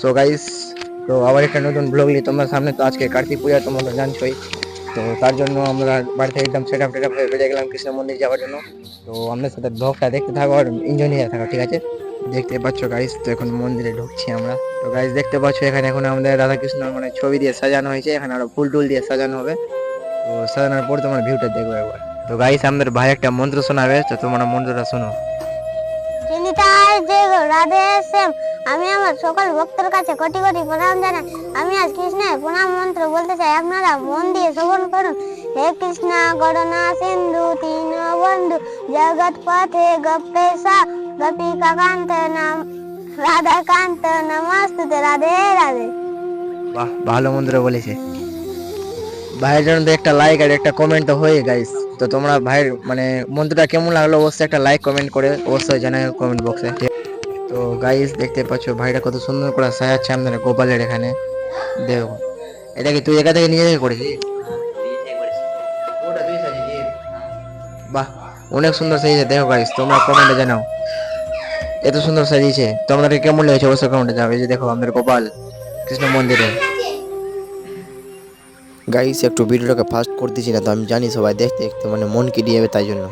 So guys তো আবার একটা নতুন ব্লগ নিয়ে তোমার সামনে। তো আজকে কার্তিক পূজা, তোমরা জানছোই। তো তার জন্য আমরা বাড়ি থেকে একদম সেট আপ টেট আপ হয়ে গেলাম কৃষ্ণ মন্দির যাওয়ার জন্য। তো আমাদের সাথে ব্লগটা দেখতে থাকো আর এনজয় নিয়ে থাকো, ঠিক আছে? দেখতে পাচ্ছ গাইস তো এখন মন্দিরে ঢুকছি আমরা। তো গাইস দেখতে পাচ্ছ এখানে এখন আমাদের রাধা কৃষ্ণ মানে ছবি দিয়ে সাজানো হয়েছে। এখানে আরও ফুল টুল দিয়ে সাজানো হবে। তো সাজানোর পর তোমার ভিউটা দেখব একবার। তো গাইস আমাদের ভাই একটা মন্ত্র শোনাবে। তো তোমরা মন্ত্রটা শোনো। রাধে আমি আমার সকল ভক্তের কাছে কোটি কোটি প্রণাম জানাই। আমি আজ কৃষ্ণের প্রণাম মন্ত্র বলতে চাই। আপনারা মন দিয়ে শ্রবণ করুন। হে কৃষ্ণ করুণা সিন্ধু, তিন বন্ধু, জগৎ পথে গপ্পেশা গোপিকা কান্ত নাম, রাধা কান্ত, নমস্তুতে, রাধে রাধে। বাহ, ভালো মন্ত্র বলেছে। ভাইয়ের জন্য তো একটা লাইক আর একটা কমেন্ট তো হয়ে গাইস তো তোমরা ভাইয়ের মানে মন্ত্রটা কেমন লাগল অবশ্যই একটা লাইক কমেন্ট করে অবশ্যই জানাই কমেন্ট বক্সে তো গাইস দেখতে পাচ্ছ ভাইটা কত সুন্দর করে সাজাচ্ছে আমাদের গোপালের এখানে। দেখো, এটা কি তুই একা থেকে নিজে থেকে করেছিস? বাহ, অনেক সুন্দর সাজিয়েছে। দেখো গাইস তোমরা কমেন্টে জানাও। এত সুন্দর সাজিয়েছে। তোমাদের কেমন লেগেছে? অবশ্যই কমেন্টে জানাও। এই যে দেখো, আমাদের গোপাল কৃষ্ণ মন্দিরে। গাইস একটু ভিডিওটাকে ফাস্ট করতেছি না তো, আমি জানি সবাই দেখতে দেখতে মানে মন কেটে যাবে তাই জন্য।